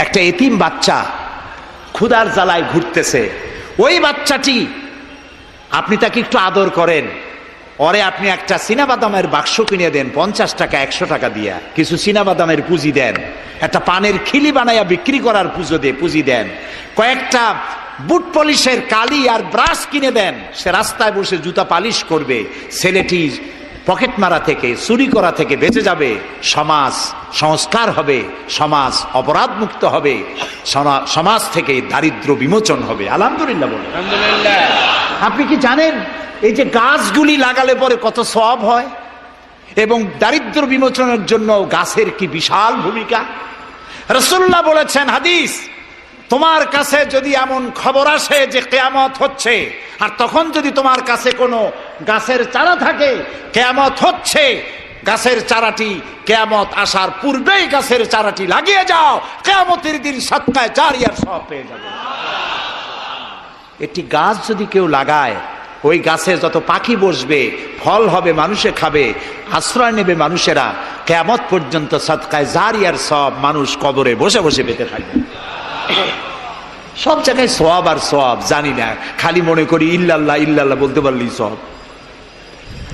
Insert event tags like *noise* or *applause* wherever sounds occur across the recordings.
একটা এতিম বাচ্চা ক্ষুদার জ্বালায় ঘুরতেছে। ওই বাচ্চাটি, আপনি তাকে একটু আদর করেন। ওরে আপনি একটা বাদামের বাক্স কিনে দেন, পঞ্চাশ টাকা, একশো টাকা দিয়া। কিছু বাদামের পুঁজি দেন। একটা পানের খিলি বানাইয়া বিক্রি করার পুজো দিয়ে পুঁজি দেন। কয়েকটা বুট পলিশের কালি আর ব্রাশ কিনে দেন। সে রাস্তায় বসে জুতা পালিশ করবে। ছেলেটি পকেট মারা থেকে চুরি করা থেকে বেঁচে যাবে সমাজ সংস্কার হবে সমাজ অপরাধ মুক্ত হবে সমাজ থেকে দারিদ্র বিমোচন হবে। আলহামদুলিল্লাহ বলে। আপনি কি জানেন এই যে গাছগুলি লাগালে পরে কত সব হয়? এবং দারিদ্র বিমোচনের জন্য গাছের কি বিশাল ভূমিকা? রসুল্লাহ বলেছেন হাদিস তোমার কাছে যদি এমন খবর আসে যে কেয়ামত হচ্ছে, আর তখন যদি তোমার কাছে কোনো গাছের চারা থাকে, কেয়ামত হচ্ছে। গাছের চারাটি কেয়ামত আসার পূর্বেই গাছের চারাটি লাগিয়ে যাও, কেয়ামতের দিন সত্তায় চার ইয়ার সব পেয়ে যাবে। একটি গাছ যদি কেউ লাগায়, ওই গাছে যত পাখি বসবে, ফল হবে, মানুষে খাবে, আশ্রয় নেবে মানুষেরা কেমত পর্যন্ত সৎকায় জারিয়ার সব মানুষ কবরে বসে বসে পেতে থাকবে। *coughs* সব জায়গায় সব আর সব জানি না। খালি মনে করি ইল্লাল্লাহ ইল্লাল্লাহ বলতে পারলি সব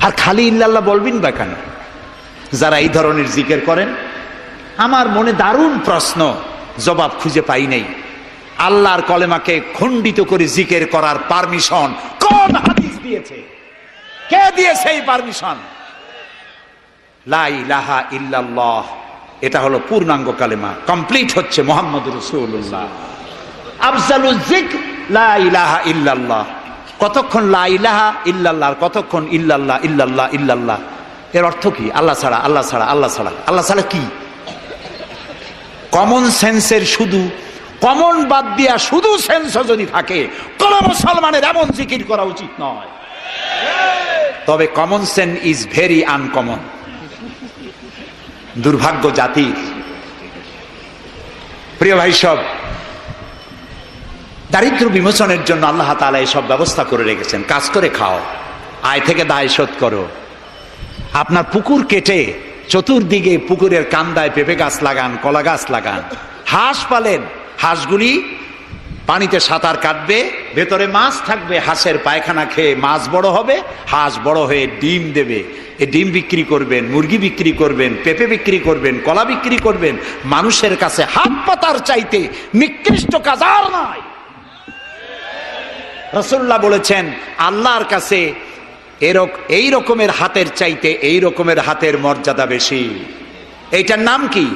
আর খালি ইল্লাল্লাহ বলবেন বা কেন? যারা এই ধরনের জিকের করেন, আমার মনে দারুণ প্রশ্ন, জবাব খুঁজে পাই নাই। আল্লাহর কলেমাকে খণ্ডিত করে জিকের করার পারমিশন কোন হাদিস দিয়েছে? কে দিয়েছে এই পারমিশন? লাই লাহা ইল্লাল্লাহ। এটা হলো পূর্ণাঙ্গ কালেমা। কমপ্লিট হচ্ছে মোহাম্মদ রসুল্লাহ ইল্লাল্লাহ। কতক্ষণ ইল্লাল্লাহ কতক্ষণ ইল্লাল্লাহ ইল্লাল্লাহ ইল্লাল্লাহ। এর অর্থ কি? আল্লাহ ছাড়া আল্লাহ ছাড়া আল্লাহ ছাড়া। আল্লাহ কি? কমন সেন্সের শুধু। কমন বাদ দিয়া শুধু সেন্স যদি থাকে, কোন মুসলমানের এমন জিকির করা উচিত নয়। তবে common sense is very uncommon দুর্ভাগ্য জাতির প্রিয় ভাই সব দারিদ্র বিমোচনের জন্য আল্লাহ তালা সব ব্যবস্থা করে রেখেছেন। কাজ করে খাও, আয় থেকে দায় শোধ করো। আপনার পুকুর কেটে চতুর্দিকে পুকুরের কান্দায় পেঁপে গাছ লাগান, কলা গাছ লাগান। হাঁস পালেন, হাঁসগুলি পানিতে সাঁতার কাটবে, ভেতরে মাছ থাকবে, হাঁসের পায়খানা খেয়ে মাছ বড় হবে, হাঁস বড় হয়ে ডিম দেবে। এই ডিম বিক্রি করবেন, মুরগি বিক্রি করবেন, পেঁপে বিক্রি করবেন, কলা বিক্রি করবেন, মানুষের কাছে হাত পাতার চাইতে নিকৃষ্ট কাজ আর নয় রসুল্লাহ বলেছেন, আল্লাহর কাছে এরক এই রকমের হাতের চাইতে এই রকমের হাতের মর্যাদা বেশি। এইটার নাম কি?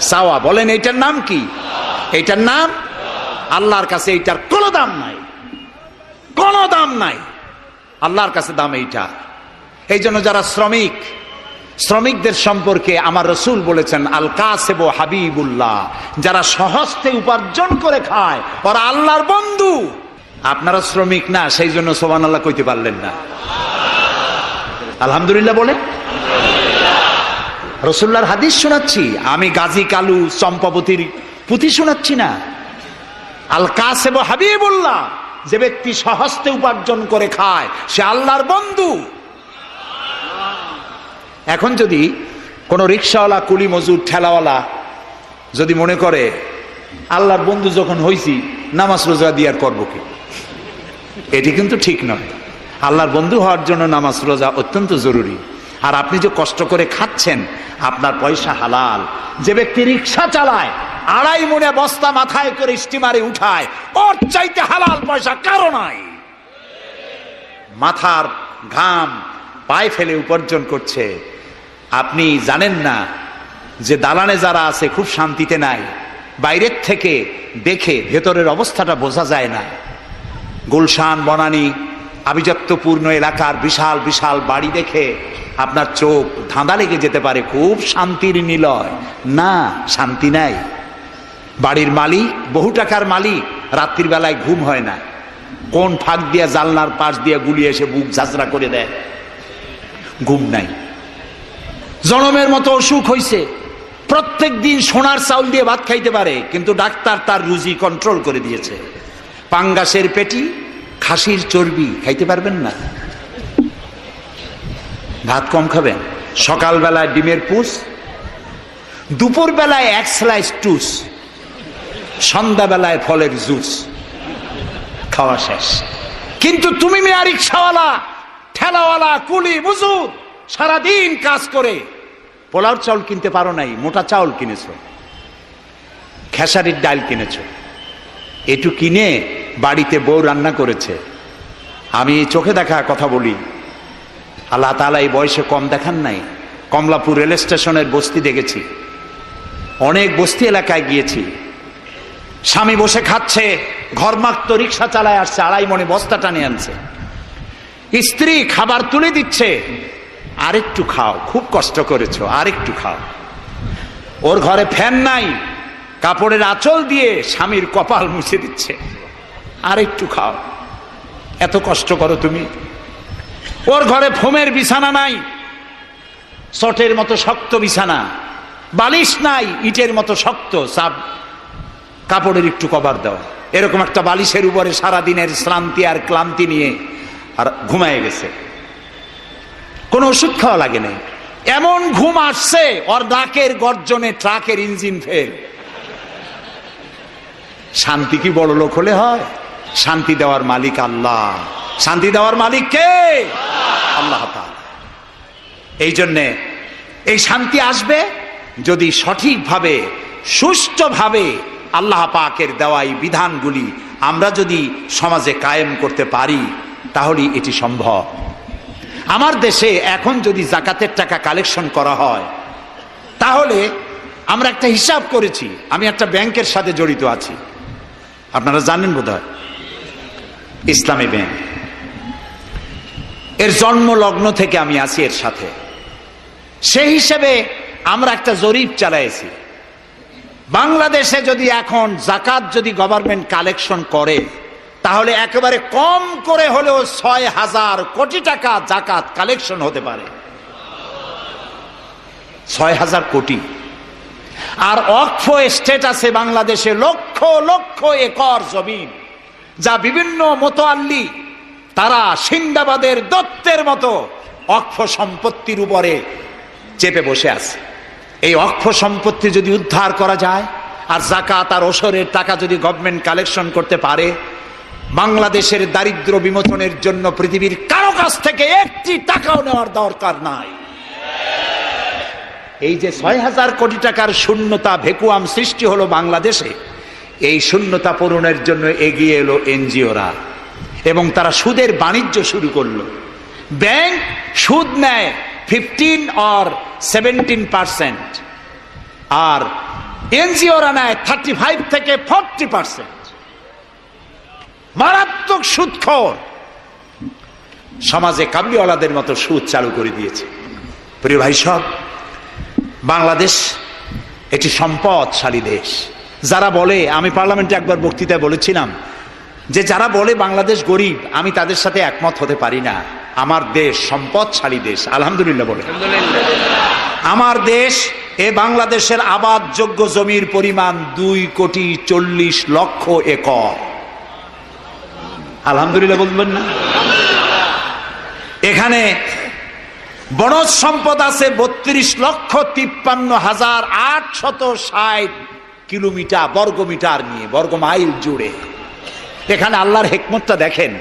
সাওয়া। বলেন, এইটার নাম কি? এইটার নাম আল্লাহর কাছে এইটার কোনো দাম নাই। কোনো দাম নাই। আল্লাহর কাছে দাম এইটা। এই জন্য যারা শ্রমিক, শ্রমিকদের সম্পর্কে আমার রসুল বলেছেন আল কাসেব হাবিবুল্লাহ, যারা সহস্তে উপার্জন করে খায়, ওরা আল্লাহর বন্ধু। আপনারা শ্রমিক না সেই জন্য সোমান আল্লাহ কইতে পারলেন না। আলহামদুলিল্লাহ বলে। রসুল্লার হাদিস শোনাচ্ছি, আমি গাজী কালু চম্পাবতীর পুঁথি শোনাচ্ছি না। আল কাসেব হাবিবুল্লাহ, যে ব্যক্তি সহস্তে উপার্জন করে খায়, সে আল্লাহর বন্ধু। এখন যদি কোনো রিক্সাওয়ালা, কুলি মজুর, ঠেলাওয়ালা যদি মনে করে, আল্লাহর বন্ধু যখন হইছি, নামাজ রোজা দিয়ার করব কি? এটি কিন্তু ঠিক নয়। আল্লাহর বন্ধু হওয়ার জন্য নামাজ রোজা অত্যন্ত জরুরি। আর আপনি যে কষ্ট করে খাচ্ছেন, আপনার পয়সা হালাল। যে ব্যক্তি রিক্সা চালায় আড়াই মনে বস্তা মাথায় করে স্টিমারে উঠায়। ওর চাইতে হালাল পয়সা কারও নাই। মাথার ঘাম পায়ে ফেলে উপার্জন করছে। আপনি জানেন না যে দালানে যারা আছে খুব শান্তিতে নাই। বাইরের থেকে দেখে ভেতরের অবস্থাটা বোঝা যায় না। গুলশান, বনানী, আভিজাত্যপূর্ণ এলাকার বিশাল বিশাল বাড়ি দেখে আপনার চোখ ধাঁধা লেগে যেতে পারে। খুব শান্তির নিলয়। না, শান্তি নাই। বাড়ির মালিক বহু টাকার মালিক রাত্রির বেলায় ঘুম হয় না। কোন ফাঁক দিয়া জালনার পাশ দিয়ে গুলি এসে বুক ঝাঁচড়া করে দেয়? ঘুম নাই। জনমের মতো অসুখ হইছে। প্রত্যেক দিন সোনার চাউল দিয়ে ভাত খাইতে পারে, কিন্তু ডাক্তার তার রুজি কন্ট্রোল করে দিয়েছে। পাঙ্গাসের পেটি, খাসির চর্বি, খাইতে পারবেন না। ভাত কম খাবেন। সকালবেলায় ডিমের পুষ দুপুর বেলায় এক স্লাইস টুস। সন্ধ্যাবেলায় ফলের জুস। খাওয়া শেষ। কিন্তু তুমি মেয়া রিক্সাওয়ালা, ঠেলাওয়ালা, কুলি মজুর সারাদিন কাজ করে পোলার চাউল কিনতে পারো নাই, মোটা চাউল কিনেছ, খেসারির ডাল কিনেছ। এটু কিনে বাড়িতে বউ রান্না করেছে। আমি চোখে দেখা কথা বলি, আল্লাহ তালা এই বয়সে কম দেখান নাই, কমলাপুর রেল স্টেশনের বস্তি দেখেছি, অনেক বস্তি এলাকায় গিয়েছি। স্বামী বসে খাচ্ছে, ঘরমাক্ত রিক্সা চালায় আসছে, আড়াই মনে বস্তা টানে আনছে। স্ত্রী খাবার তুলে দিচ্ছে, আরেকটু খাও, খুব কষ্ট করেছ, আরেকটু খাও। ওর ঘরে ফ্যান নাই, কাপড়ের আঁচল দিয়ে স্বামীর কপাল মুছে দিচ্ছে, আরেকটু খাও। এত কষ্ট করো তুমি। ওর ঘরে ফোমের বিছানা নাই চটের মতো শক্ত বিছানা, বালিশ নাই, ইটের মতো শক্ত, সাব কাপড়ের একটু কভার দেওয়া এরকম একটা বালিশের উপরে সারাদিনের শ্রান্তি আর ক্লান্তি নিয়ে আর ঘুমায় গেছে। কোনো ওষুধ খাওয়া লাগে নাই। এমন ঘুম আসছে ওর নাকের গর্জনে ট্রাকের ইঞ্জিন ফেল শান্তি কি বড় লোক হলে হয়? শান্তি দেওয়ার মালিক আল্লাহ। শান্তি দেওয়ার মালিক কে? আল্লাহ এই জন্যে এই শান্তি আসবে যদি সঠিকভাবে, সুষ্ঠুভাবে আল্লাহ পাকের দেওয়া এই বিধানগুলি আমরা যদি সমাজে কায়েম করতে পারি, তাহলেই এটি সম্ভব। আমার দেশে এখন যদি জাকাতের টাকা কালেকশন করা হয়, তাহলে আমরা একটা হিসাব করেছি, আমি একটা ব্যাংকের সাথে জড়িত আছি। আপনারা জানেন বোধ ইসলামী ব্যাংক। এর জন্ম লগ্ন থেকে আমি আছি এর সাথে। সেই হিসেবে আমরা একটা জরিপ চালাইছি। বাংলাদেশে যদি এখন জাকাত যদি গভর্নমেন্ট কালেকশন করে, তাহলে একেবারে কম করে হলেও ছয় হাজার কোটি টাকা জাকাত কালেকশন হতে পারে। ছয় হাজার কোটি। আর অক্ষ স্টেট আছে বাংলাদেশে, লক্ষ লক্ষ একর জমিন যা বিভিন্ন মতোয়াল্লি, তারা সিন্দাবাদের দত্তের মতো অক্ষ সম্পত্তির উপরে চেপে বসে আছে। এই অক্ষ সম্পত্তি যদি উদ্ধার করা যায়, আর জাকাত আর ওসরের টাকা যদি গভর্নমেন্ট কালেকশন করতে পারে, বাংলাদেশের দারিদ্র বিমোচনের জন্য পৃথিবীর কারও কাছ থেকে একটি টাকাও নেওয়ার দরকার নাই। এই যে ছয় হাজার কোটি টাকার শূন্যতা, ভেকুয়াম সৃষ্টি হলো বাংলাদেশে, এই শূন্যতা পূরণের জন্য এগিয়ে এলো এনজিওরা, এবং তারা সুদের বাণিজ্য শুরু করল। ব্যাংক সুদ নেয় ফিফটিন অর সেভেন্টিন পার্সেন্ট আর এনজিওরা নেয় থার্টি ফাইভ থেকে ফর্টি পার্সেন্ট মারাত্মক সুদখোর। সমাজে কাবলিওয়ালাদের মতো সুদ চালু করে দিয়েছে। প্রিয় ভাই সব, বাংলাদেশ এটি সম্পদশালী দেশ। যারা বলে, আমি পার্লামেন্টে একবার বক্তৃতায় বলেছিলাম যে, যারা বলে বাংলাদেশ গরিব, আমি তাদের সাথে একমত হতে পারি না। আমার দেশ সম্পদশালী দেশ। আলহামদুলিল্লাহ বলে। আমার দেশ, এ বাংলাদেশের আবাদযোগ্য জমির পরিমাণ দুই কোটি চল্লিশ লক্ষ একর। আলহামদুলিল্লাহ বলবেন না? এখানে বনজ সম্পদ আছে বত্রিশ লক্ষ তিপ্পান্ন হাজার আটশত ষাট কিলোমিটার বর্গমিটার নিয়ে, বর্গ মাইল জুড়ে। এখানে আল্লাহর হেকমতটা দেখেন।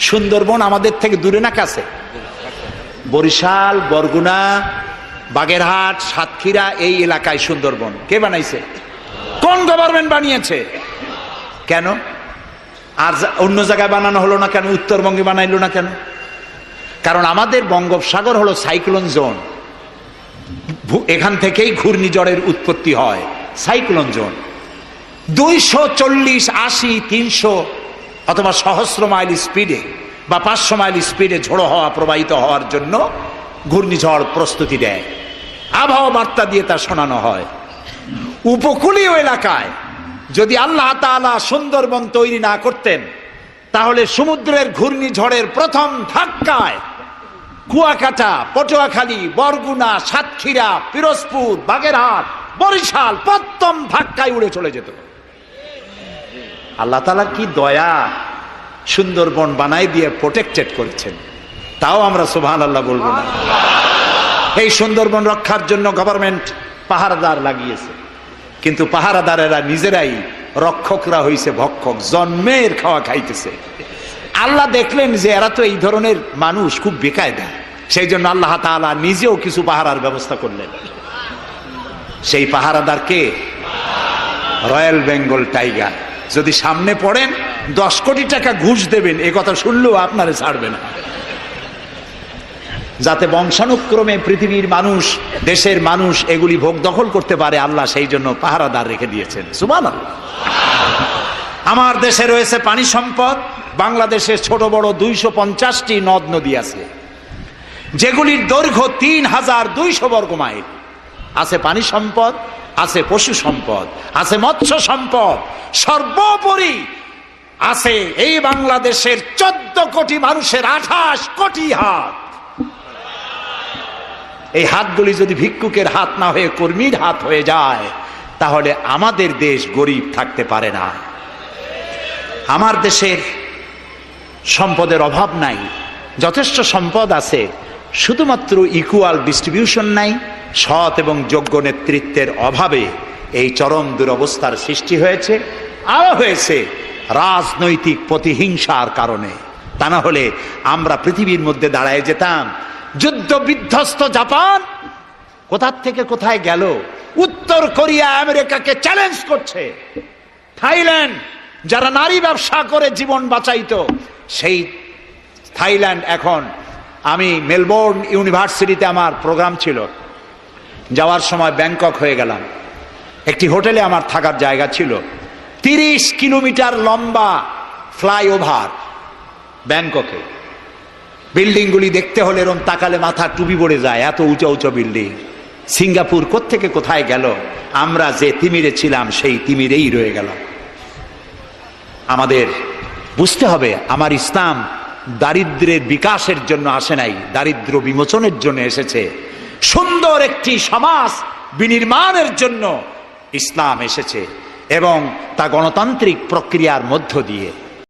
সুন্দরবন আমাদের থেকে দূরে না কাছে? বরিশাল, বরগুনা, বাগেরহাট, সাতক্ষীরা, এই এলাকায় সুন্দরবন। কে বানাইছে? কোন গভর্নমেন্ট বানিয়েছে? কেন? আর অন্য জায়গায় বানানো হলো না কেন? উত্তরবঙ্গে বানাইলো না কেন? কারণ আমাদের বঙ্গোপসাগর হলো সাইক্লোন জোন। এখান থেকেই ঘূর্ণিঝড়ের উৎপত্তি হয় সাইক্লোন জোন। দুইশো চল্লিশ, আশি, তিনশো অথবা সহস্র মাইল স্পিডে বা পাঁচশো মাইল স্পিডে ঝোড়ো হওয়া প্রবাহিত হওয়ার জন্য ঘূর্ণিঝড় প্রস্তুতি দেয়। আবহাওয়া বার্তা দিয়ে তা শোনানো হয়। উপকূলীয় এলাকায় যদি আল্লাহ তাআলা সুন্দরবন তৈরি না করতেন, তাহলে সমুদ্রের ঘূর্ণিঝড়ের প্রথম ধাক্কায় কুয়াকাটা, পটুয়াখালী, বরগুনা, সাতক্ষীরা, পিরোজপুর, বাগেরহাট, বরিশাল প্রথম ধাক্কায় উড়ে চলে যেত। আল্লাহ তালা কি দয়া সুন্দরবন বানাই দিয়ে প্রোটেক্টেড করেছেন? তাও আমরা সুবহান আল্লাহ বলব না। এই সুন্দরবন রক্ষার জন্য গভর্নমেন্ট পাহারাদার লাগিয়েছে। কিন্তু পাহারাদারেরা নিজেরাই রক্ষকরা হইছে ভক্ষক, জন্মের খাওয়া খাইতেছে। আল্লাহ দেখলেন যে এরা তো এই ধরনের মানুষ খুব বেকায়দা। সেই জন্য আল্লাহ তাআলা নিজেও কিছু পাহারার ব্যবস্থা করলেন। সেই পাহারাদার কে? Royal Bengal tiger. যদি সামনে পড়েন, দশ কোটি টাকা ঘুষ দেবেন, এ কথা শুনলেও আপনারে ছাড়বে না। যাতে বংশানুক্রমে পৃথিবীর মানুষ, দেশের মানুষ এগুলি ভোগ দখল করতে পারে, আল্লাহ সেই জন্য পাহারাদার রেখে দিয়েছেন। সুমান আমার দেশে রয়েছে পানি সম্পদ, বাংলাদেশের ছোট বড় দুইশো পঞ্চাশটি নদ নদী আছে। যেগুলির দৈর্ঘ্য তিন হাজার দুইশো বর্গ মাইল। আছে পানি সম্পদ আছে পশু সম্পদ, আছে মৎস্য সম্পদ, সর্বোপরি আছে এই বাংলাদেশের চোদ্দ কোটি মানুষের আঠাশ কোটি হাত। এই হাতগুলি যদি ভিক্ষুকের হাত না হয়ে কর্মীর হাত হয়ে যায়, তাহলে আমাদের দেশ গরিব থাকতে পারে না। আমার দেশের সম্পদের অভাব নাই, যথেষ্ট সম্পদ আছে শুধুমাত্র ইকুয়াল ডিস্ট্রিবিউশন নাই, সৎ এবং যোগ্য নেতৃত্বের অভাবে এই চরম দুরবস্থার সৃষ্টি হয়েছে, আরও হয়েছে রাজনৈতিক প্রতিহিংসার কারণে। তা না হলে আমরা পৃথিবীর মধ্যে দাঁড়ায় যেতাম, যুদ্ধ বিধ্বস্ত জাপান কোথার থেকে কোথায় গেল? উত্তর কোরিয়া আমেরিকাকে চ্যালেঞ্জ করছে। থাইল্যান্ড, যারা নারী ব্যবসা করে জীবন বাঁচাইত, সেই থাইল্যান্ড এখন আমি মেলবোর্ন ইউনিভার্সিটিতে আমার প্রোগ্রাম ছিল। যাওয়ার সময় ব্যাংকক হয়ে গেলাম। একটি হোটেলে আমার থাকার জায়গা ছিল। তিরিশ কিলোমিটার লম্বা ফ্লাইওভার ব্যাংককে। বিল্ডিংগুলি দেখতে হলে এরম তাকালে মাথা টুপি পড়ে যায়, এত উঁচা উঁচু বিল্ডিং। সিঙ্গাপুর কোত্থেকে কোথায় গেল? আমরা যে তিমিরে ছিলাম, সেই তিমিরেই রয়ে গেল আমাদের, বুঝতে হবে, আমার ইসলাম দারিদ্রের বিকাশের জন্য আসে নাই, দারিদ্র বিমোচনের জন্য এসেছে। সুন্দর একটি সমাজ বিনির্মাণের জন্য ইসলাম এসেছে এবং তা গণতান্ত্রিক প্রক্রিয়ার মধ্য দিয়ে।